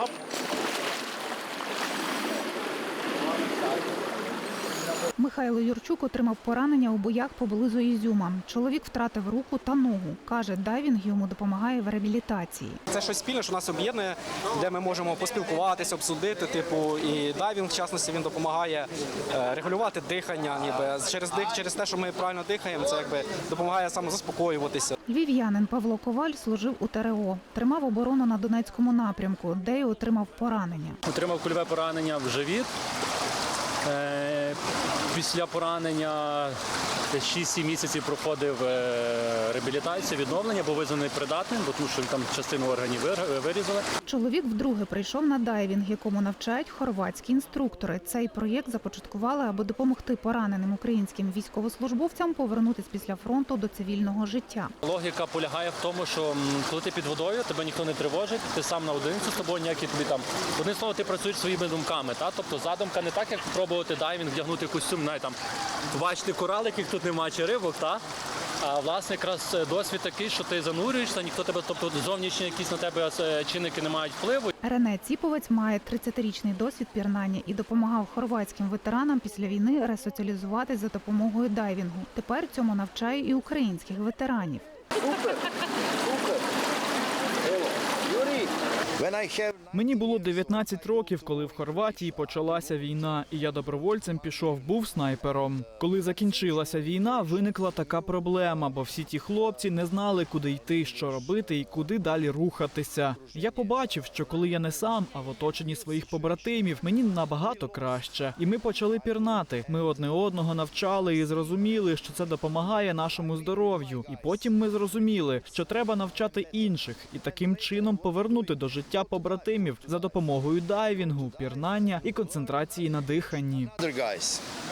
Hop. Михайло Юрчук отримав поранення у боях поблизу Ізюма. Чоловік втратив руку та ногу. Каже, дайвінг йому допомагає в реабілітації. Це щось спільне, що нас об'єднує, де ми можемо поспілкуватися, обсудити. Типу, і дайвінг, в частності, він допомагає е, регулювати дихання. Ніби через дих, через те, що ми правильно дихаємо, це якби допомагає самозаспокоюватися. Львів'янин Павло Коваль служив у ТРО, тримав оборону на Донецькому напрямку, де й отримав поранення. Отримав кульове поранення в живіт. Після поранення 6-7 місяців проходив е, реабілітацію, відновлення, був визнаний придатним, бо тому що там частину органів вирізали. Чоловік вдруге прийшов на дайвінг, якому навчають хорватські інструктори. Цей проєкт започаткували, аби допомогти пораненим українським військовослужбовцям повернутися після фронту до цивільного життя. Логіка полягає в тому, що коли ти під водою, тебе ніхто не тривожить, ти сам наодинці з тобою, ніякі тобі там. Одним словом, ти працюєш своїми думками. Та? Тобто задумка не так, як пробувати дайвінг, вдягнути костюм, навіть там бачити кораликів, тут нема чи рибок, та? А власне якраз е, досвід такий, що ти занурюєшся, ніхто тебе, тобто зовнішні якісь на тебе е, чинники не мають впливу. Рене Ціповець має 30-річний досвід пірнання і допомагав хорватським ветеранам після війни ресоціалізуватись за допомогою дайвінгу. Тепер цьому навчає і українських ветеранів. Мені було 19 років, коли в Хорватії почалася війна, і я добровольцем пішов, був снайпером. Коли закінчилася війна, виникла така проблема, бо всі ті хлопці не знали, куди йти, що робити і куди далі рухатися. Я побачив, що коли я не сам, а в оточенні своїх побратимів, мені набагато краще. І ми почали пірнати. Ми одне одного навчали і зрозуміли, що це допомагає нашому здоров'ю. І потім ми зрозуміли, що треба навчати інших і таким чином повернути до життя побратимів за допомогою дайвінгу, пірнання і концентрації на диханні.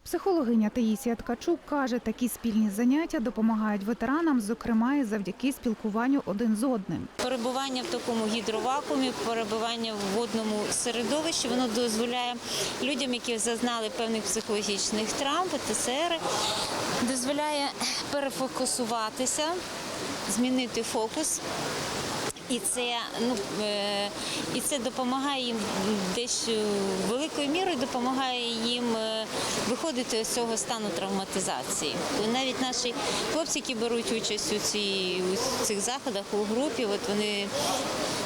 Психологиня Таїсія Ткачук каже, такі спільні заняття допомагають ветеранам, зокрема і завдяки спілкуванню один з одним. Перебування в такому гідровакуумі, перебування в водному середовищі, воно дозволяє людям, які зазнали певних психологічних травм, ПТСР, дозволяє перефокусуватися, змінити фокус. І це ну е, і це допомагає їм дещо великою мірою допомагає їм е, виходити з цього стану травматизації. Навіть наші хлопці, які беруть участь у цій у цих заходах у групі, от вони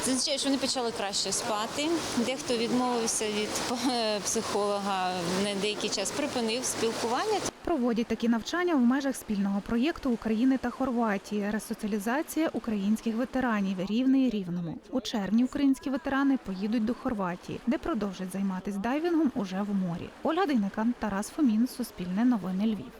це що вони почали краще спати. Дехто відмовився від е, психолога на деякий час, припинив спілкування. Проводять такі навчання в межах спільного проєкту України та Хорватії ресоціалізація українських ветеранів рівний рівному. У червні українські ветерани поїдуть до Хорватії, де продовжать займатися дайвінгом уже в морі. Ольга Дейнекан, Тарас Фомін, Суспільне новини Львів.